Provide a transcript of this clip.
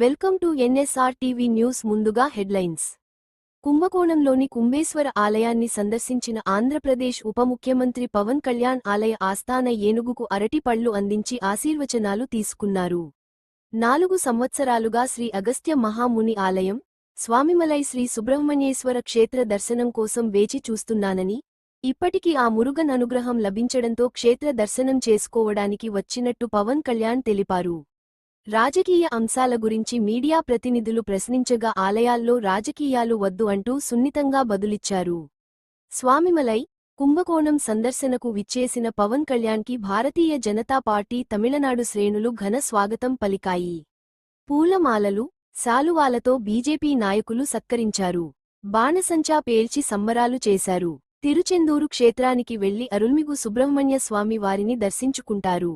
Welcome to NSR TV news ముందుగా headlines. కుంభకోణంలోని కుంభేశ్వర ఆలయాన్ని సందర్శించిన ఆంధ్రప్రదేశ్ ఉప ముఖ్యమంత్రి పవన్ కళ్యాణ్ ఆలయ ఆస్థాన ఏనుగుకు అరటిపళ్ళు అందించి ఆశీర్వచనాలు తీసుకున్నారు. నాలుగు సంవత్సరాలుగా శ్రీ అగస్త్య మహాముని ఆలయం స్వామిమలై శ్రీ సుబ్రహ్మణ్యేశ్వర క్షేత్ర దర్శనం కోసం వేచి చూస్తున్నానని ఇప్పటికీ ఆ మురుగన్ అనుగ్రహం లభించడంతో క్షేత్ర దర్శనం చేసుకోవడానికి వచ్చినట్టు పవన్ కళ్యాణ్ తెలిపారు. రాజకీయ అంశాల గురించి మీడియా ప్రతినిధులు ప్రశ్నించగా ఆలయాల్లో రాజకీయాలు వద్దు అంటూ సున్నితంగా బదులిచ్చారు. స్వామిమలై కుంభకోణం సందర్శనకు విచ్చేసిన పవన్ కళ్యాణ్కి భారతీయ జనతా పార్టీ తమిళనాడు శ్రేణులు ఘన స్వాగతం పలికాయి. పూలమాలలు శాలువాలతో బీజేపీ నాయకులు సత్కరించారు. బాణసంచా పేల్చి సంబరాలు చేశారు. తిరుచెందూరు క్షేత్రానికి వెళ్ళి అరుల్మిగు సుబ్రహ్మణ్య స్వామి వారిని దర్శించుకుంటారు.